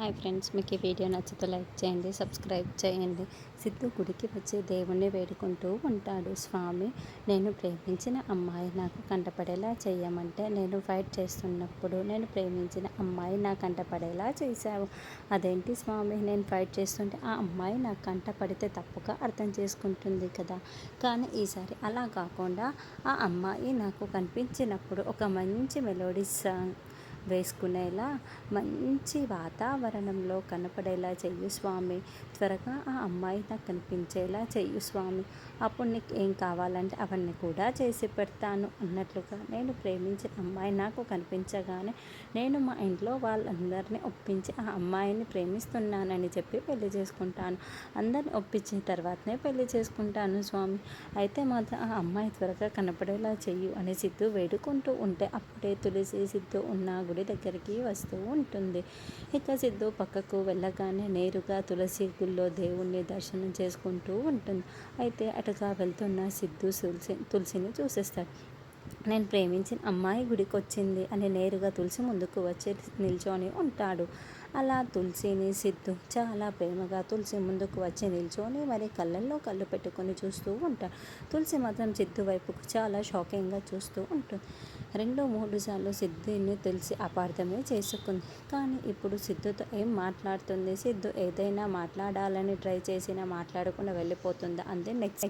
Hi friends మీకు ఈ video నచ్చితే లైక్ చేయండి సబ్స్క్రైబ్ చేయండి. సిద్ధు గుడికి వచ్చి దేవుణ్ణి వేడుకుంటూ ఉంటాడు. స్వామి నేను ప్రేమించిన అమ్మాయి నాకు కంటపడేలా చేయమంటే నేను ఫైట్ చేస్తున్నప్పుడు నేను ప్రేమించిన అమ్మాయి నాకు కంటపడేలా చేశావు. అదేంటి స్వామి నేను ఫైట్ చేస్తుంటే ఆ అమ్మాయి నాకు కంటపడితే తప్పుగా అర్థం చేసుకుంటుంది కదా. కానీ ఈసారి అలా కాకుండా ఆ అమ్మాయి నాకు కనిపించినప్పుడు ఒక మంచి మెలోడీ సాంగ్ వేసుకునేలా మంచి వాతావరణంలో కనపడేలా చెయ్యి స్వామి. త్వరగా ఆ అమ్మాయి నాకు కనిపించేలా చెయ్యి స్వామి. అప్పుడు నీకు ఏం కావాలంటే అవన్నీ కూడా చేసి పెడతాను అన్నట్లుగా నేను ప్రేమించిన అమ్మాయి నాకు కనిపించగానే నేను మా ఇంట్లో వాళ్ళందరినీ ఒప్పించి ఆ అమ్మాయిని ప్రేమిస్తున్నానని చెప్పి పెళ్ళి చేసుకుంటాను. అందరిని ఒప్పించిన తర్వాతనే పెళ్ళి చేసుకుంటాను స్వామి. అయితే మాత్రం ఆ అమ్మాయి త్వరగా కనపడేలా చెయ్యు అని సిద్ధు వేడుకుంటూ ఉంటే అప్పుడే తులసి సిద్ధు ఉన్న గుడి దగ్గరికి వస్తూ ఉంటుంది. ఇక సిద్ధు పక్కకు వెళ్ళగానే నేరుగా తులసి గుళ్ళో దేవుణ్ణి దర్శనం చేసుకుంటూ ఉంటుంది. అయితే అటుగా వెళ్తున్న సిద్ధు తులసి తులసిని చూసేస్తాడు. నేను ప్రేమించిన అమ్మాయి గుడికి వచ్చింది అని నేరుగా తులసి ముందుకు వచ్చి నిల్చొని ఉంటాడు. అలా తులసిని సిద్ధు చాలా ప్రేమగా తులసి ముందుకు వచ్చి నిల్చొని మరి కళ్ళల్లో కళ్ళు పెట్టుకొని చూస్తూ ఉంటాడు. తులసి మాత్రం సిద్ధు వైపుకు చాలా షాకింగ్గా చూస్తూ ఉంటుంది. రెండు మూడు సార్లు సిద్ధుని తులసి అపార్థమే చేసుకుంది. కానీ ఇప్పుడు సిద్ధుతో ఏం మాట్లాడుతుంది? సిద్ధు ఏదైనా మాట్లాడాలని ట్రై చేసినా మాట్లాడకుండా వెళ్ళిపోతుందా? అంతే నెక్స్ట్